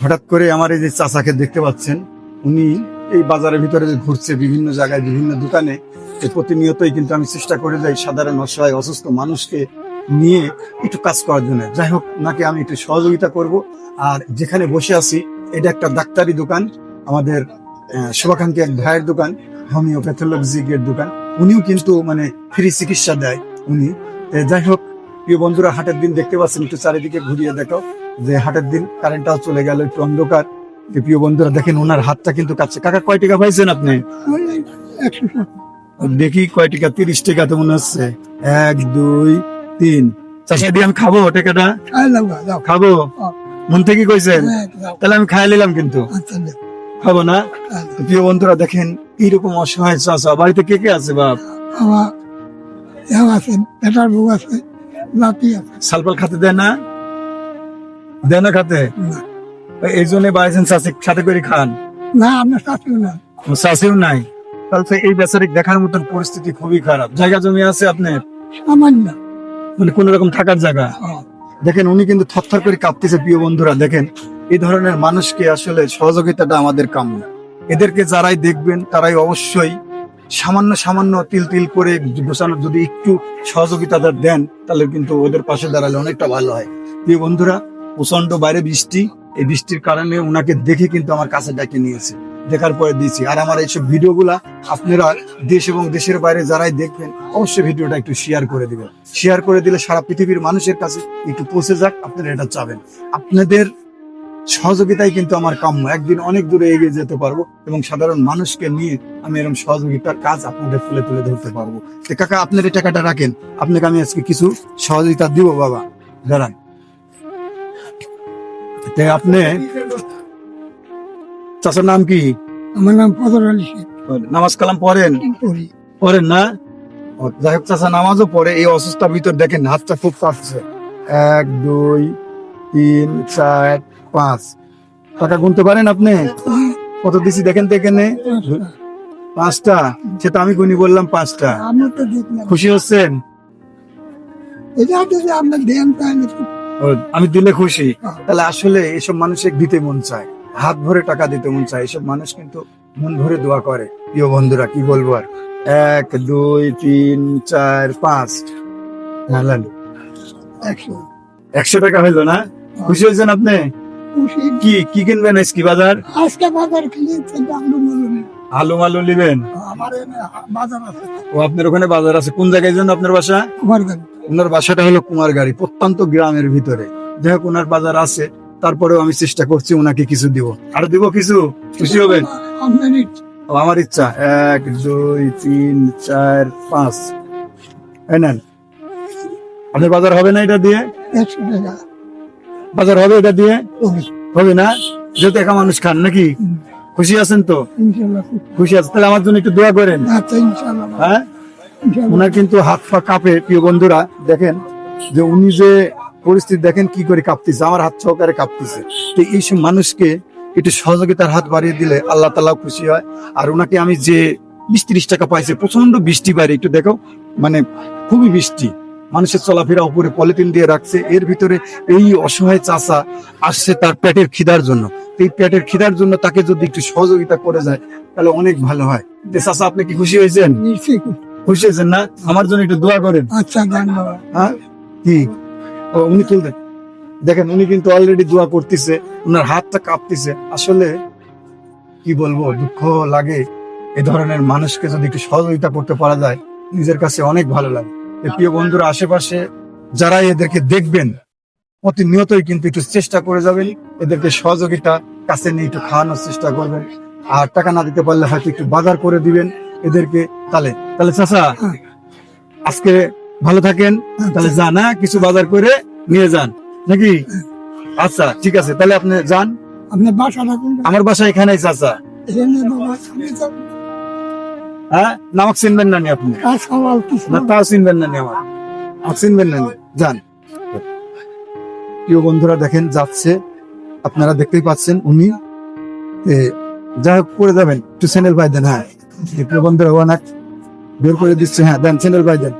হঠাৎ করে আমার এই যে চাচাকে দেখতে পাচ্ছেন, উনি এই বাজারের ভিতরে যে ঘুরছে বিভিন্ন জায়গায়, বিভিন্ন দোকানে প্রতিনিয়তই কিন্তু আমি চেষ্টা করে যাই সাধারণ অসহায়, অসুস্থ মানুষকে নিয়ে একটু কাজ করার জন্য। যাই হোক, নাকি আমি একটু সহযোগিতা করব। আর যেখানে বসে আছি, এটা একটা ডাক্তারি দোকান, আমাদের শুভাকাঙ্ক্ষী এক ভাইয়ের দোকান, হোমিওপ্যাথোলজিকের দোকান। উনিও কিন্তু মানে ফ্রি চিকিৎসা দেয়, উনি। যাই হোক, প্রিয় বন্ধুরা, হাটের দিন দেখতে পাচ্ছেন, একটু চারিদিকে ঘুরিয়ে দেখো যে হাটের দিন কারেন্টটাও চলে গেল একটু অন্ধকার। প্রিয় বন্ধুরা দেখেন ওনার হাতটা কিন্তু কাছে। কাকা কয় টাকা পাইছেন আপনি? দেখি কয় টাকা তিরিশ টাকা তো মনে হচ্ছে। এক দুই তিন। চাষা দিয়ে আমি খাব টাকাটা? খাব? মন থেকে কইছেন? তাহলে আমি খাই নিলাম কিন্তু। খাব না? তো প্রিয় বন্ধুরা দেখেন এইরকম অসহায় চাষা বাড়িতে কে কে আছে বাপ? আমার এও আছে পেটার বউ আছে নাতি আছে। সালপাল খাতে দেয় না? দেয় না খাতে এই জন্য বাইছেন চাষি সাথে করে খান। না আপনার শাশুড়ি না। চাষিও নাই। তাহলে এই বেচারিক দেখার মতন পরিস্থিতি খুবই খারাপ। জায়গা জমি আছে আপনার? সামান্য। মানে কোন রকম থাকার জায়গা। দেখেন উনি কিন্তু থরথর করে কাঁপতেছে প্রিয় বন্ধুরা দেখেন। এই ধরনের মানুষকে আসলে সহযোগিতাটা আমাদের কাম্য। এদেরকে যারাই দেখবেন তারাই অবশ্যই সামান্য সামান্য তিল তিল করে গোছানোর যদি একটু সহযোগিতা দেন তাহলে কিন্তু ওদের পাশে দাঁড়ালে অনেকটা ভালো হয়। প্রিয় বন্ধুরা প্রচণ্ড বাইরে বৃষ্টি। এই বৃষ্টির কারণে ওনাকে দেখে কিন্তু আমার কাছে ডাকে নিয়েছে। দেখার পরে দিয়েছি। আর আমার এইসব ভিডিওগুলা আপনারা দেশ এবং দেশের বাইরে যারাই দেখবেন, অবশ্যই ভিডিওটা একটু শেয়ার করে দিবেন। শেয়ার করে দিলে সারা পৃথিবীর মানুষের কাছে একটু পৌঁছে যাক, আপনারা এটা চাবেন। আপনাদের সহযোগিতাই কিন্তু আমার কাম্য। একদিন অনেক দূরে এগিয়ে যেতে পারব এবং সাধারণ মানুষকে নিয়ে আমি এরকম সহযোগিতার কাজ আপনাদের তুলে তুলে ধরতে পারব। কাকা, আপনার এই টাকাটা রাখেন। আপনাকে আমি আজকে কিছু সহযোগিতা দিব, বাবা। দাঁড়ান। আপনি চাচার নাম কি? আমার নাম ফজর আলী শেখ। নামাজ কালাম পড়েন? পড়েন না? যাই হোক চাচা নামাজও পড়ে। এই অসুস্থতার ভিতর দেখেন হাতটা খুব কাঁপছে। এক দুই তিন চার পাঁচ। টাকা গুনতে পারেন আপনি? কত দিছি দেখেন দেখেন পাঁচটা। সেটা আমি গুনি বললাম পাঁচটা। খুশি হচ্ছেন? এটা আপনার ও, আমি দিলে খুশি। তাহলে আসলে এসব মানুষের দিতে মন চায়। হাত ভরে টাকা দিতে মন চায়। এসব মানুষ কিন্তু মন ভরে দোয়া করে। প্রিয় বন্ধুরা কি বলব আর? এক দুই তিন চার পাঁচ। হালাল একশো। টাকা হইল না? খুশি হয়েছেন আপনি? খুশি। কি কি কিনবেন আজকে বাজার? আজকে বাজার কিনেছে আলু মালু নিবেন? ও আপনার ওখানে বাজার আছে। কোন জায়গায় যেন আপনার বাসা? কুমার গাড়ি ওনার বাসাটা হলো কুমারগাড়ি প্রত্যন্ত গ্রামের ভিতরে। যাই হোক ওনার বাজার আছে। তারপরেও আমি চেষ্টা করছি ওনাকে কিছু দিব। আর দিব কিছু? খুশি হবেন? আমার ইচ্ছা। এক দুই তিন চার পাঁচ। নেন। আপনার বাজার হবে না এটা দিয়ে? বাজার হবে এটা দিয়ে? হবে না? যেহেতু একা মানুষ খান নাকি? খুশি আছেন তো? খুশি। আছেন? তাহলে আমার জন্য একটু দোয়া করেন। আচ্ছা হ্যাঁ? ওনার কিন্তু হাত পা কাঁপে প্রিয় বন্ধুরা দেখেন যে উনি যে পরিস্থিতি দেখেন কি করে কাঁপতেছে আমার হাত সহকারে কাঁপতেছে। তো এইসব মানুষকে একটু সহযোগিতার হাত বাড়িয়ে দিলে আল্লাহ তালা খুশি হয়। আর ওনাকে আমি যে বিশ ত্রিশ টাকা পাইছে প্রচণ্ড বৃষ্টি বাইরে একটু দেখো মানে খুবই বৃষ্টি। মানুষের চলাফেরা উপরে পলিথিন দিয়ে রাখছে। এর ভিতরে এই অসহায় চাষা আসছে তার পেটের খিদার জন্য। এই পেটের খিদার জন্য তাকে যদি একটু সহযোগিতা করে যায় তাহলে অনেক ভালো হয়। যে চাষা আপনি কি খুশি হয়েছেন? খুশি হয়েছেন না? আমার জন্য একটু দোয়া করেন। আচ্ছা ধন্যবাদ। হ্যাঁ? কি? উনি তুলতেন দেখেন উনি কিন্তু অলরেডি দোয়া করতেছে ওনার হাতটা কাঁপতেছে। আসলে কি বলব দুঃখ লাগে। এ ধরনের মানুষকে যদি একটু সহযোগিতা করতে পারা যায় নিজের কাছে অনেক ভালো লাগে। প্রিয় বন্ধুরা আশেপাশে যারা এদেরকে দেখবেন প্রতিনিয়তই কিন্তু একটু চেষ্টা করে যাবেন এদেরকে সহযোগিতা কাছে নিয়ে একটু খাওয়ানোর চেষ্টা করবেন। আর টাকা না দিতে পারলে হয়তো একটু বাজার করে দিবেন এদেরকে তাহলে তাহলে চাচা। আজকে ভালো থাকেন তাহলে যান হ্যাঁ? কিছু বাজার করে নিয়ে যান। নাকি? আচ্ছা ঠিক আছে তাহলে আপনি যান। আপনার বাসা আমার বাসা এখানেই চাচা। হ্যাঁ? না আমাকে চিনবেন না আপনি। না তাও চিনবেন না আমার। আমাকে চিনবেন না যান। প্রিয় বন্ধুরা দেখেন যাচ্ছে। আপনারা দেখতেই পাচ্ছেন উনি। এ, যা হোক করে যাবেন। একটু চ্যানেল বাই দেন হ্যাঁ। প্রিয় বন্ধুরা অনেক বের করে দিচ্ছে। হ্যাঁ দেন চ্যানেল বাই দেন।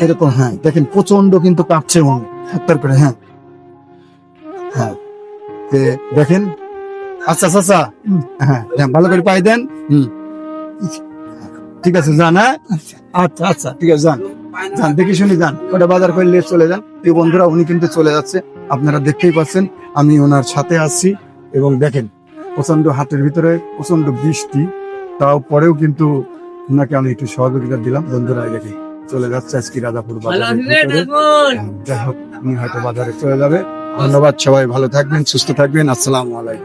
এরকম হ্যাঁ। দেখেন প্রচণ্ড কিন্তু কাঁপছে উনি। হাত্তার করে হ্যাঁ। হ্যাঁ। দেখেন। আচ্ছা আচ্ছা হ্যাঁ হ্যাঁ, ভালো করে পাই দেন। হুম। ঠিক আছে যান হ্যাঁ? আচ্ছা। আচ্ছা আচ্ছা ঠিক আছে যান। যান দেখে শুনে যান। ওটা বাজার করলে চলে যান। এই বন্ধুরা উনি কিন্তু চলে যাচ্ছে। আপনারা দেখতেই পাচ্ছেন আমি ওনার সাথে আছি এবং দেখেন প্রচণ্ড হাটের ভিতরে প্রচণ্ড বৃষ্টি। তাও পরেও কিন্তু ওনাকে আমি একটু সহযোগিতা দিলাম। বন্ধুরা দেখে চলে যাচ্ছে আজকে রাজাপুর ভিতরে। যাই হোক উনি হয়তো বাজারে চলে যাবে। ধন্যবাদ সবাই ভালো থাকবেন সুস্থ থাকবেন। আসসালামু আলাইকুম।